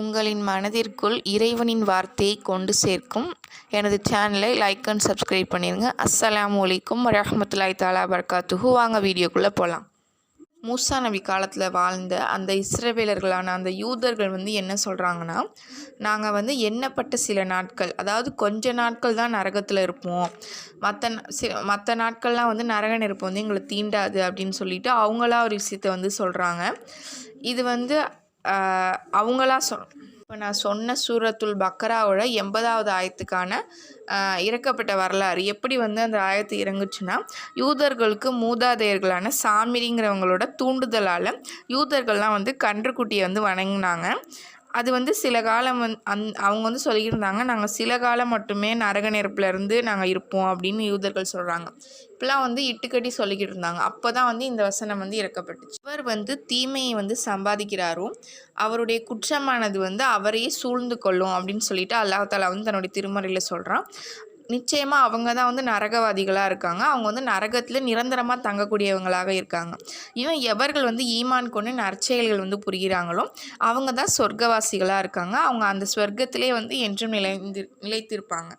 உங்களின் மனதிற்குள் இறைவனின் வார்த்தையை கொண்டு சேர்க்கும். எனது சேனலை லைக் அண்ட் சப்ஸ்கிரைப் பண்ணிடுங்க அஸ்ஸலாம் வலைக்கும் ரஹமத்துல்லாய் தாலா வபரகாத்துஹு. வாங்க வீடியோக்குள்ளே போகலாம் மூசா நபி காலத்தில் வாழ்ந்த அந்த இஸ்ரவேலர்களான அந்த யூதர்கள் வந்து என்ன சொல்கிறாங்கன்னா நாங்கள் வந்து எண்ணப்பட்ட சில நாட்கள் அதாவது கொஞ்ச நாட்கள் தான் நரகத்தில் இருப்போம். மற்ற சி மற்ற நாட்கள்லாம் வந்து நரக நெருப்பு வந்து எங்களை தீண்டாது அப்படின்னு சொல்லிட்டு அவங்களா ஒரு விஷயத்த வந்து சொல்கிறாங்க இது வந்து அவங்களா சொல் இப்போ நான் சொன்ன சூரத்துல் பக்கராவோட எண்பதாவது ஆயத்துக்கான இறக்கப்பட்ட வரலாறு எப்படி வந்து அந்த ஆயத்து இறங்குச்சுன்னா யூதர்களுக்கு மூதாதையர்களான சாமிரிங்கிறவங்களோட தூண்டுதலால் யூதர்கள்லாம் வந்து கன்றுக்குட்டியை வந்து வணங்கினாங்க. அது வந்து சில காலம் வந் அந் அவங்க வந்து சொல்லியிருந்தாங்க நாங்கள் சில காலம் மட்டுமே நரக நெருப்புலேருந்து நாங்கள் இருப்போம் அப்படின்னு யூதர்கள் சொல்கிறாங்க இப்பெல்லாம் வந்து இட்டுக்கட்டி சொல்லிக்கிட்டு இருந்தாங்க. அப்போ தான் வந்து இந்த வசனம் வந்து இறக்கப்பட்டுச்சு. இவர் வந்து தீமையை வந்து சம்பாதிக்கிறாரோ அவருடைய குற்றமானது வந்து அவரையே சூழ்ந்து கொள்ளும் அப்படின்னு சொல்லிட்டு அல்லாஹ் தாலா வந்து தன்னுடைய திருமறையில் சொல்கிறான் நிச்சயமாக அவங்க தான் வந்து நரகவாதிகளாக இருக்காங்க. அவங்க வந்து நரகத்தில் நிரந்தரமாக தங்கக்கூடியவங்களாக இருக்காங்க. இவன் எவர்கள் வந்து ஈமான் கொண்டு நற்செயல்கள் வந்து புரிகிறாங்களோ அவங்க தான் சொர்க்கவாசிகளாக இருக்காங்க. அவங்க அந்த ஸ்வர்க்கத்திலே வந்து என்றும் நிலைந்து நிலைத்திருப்பாங்க.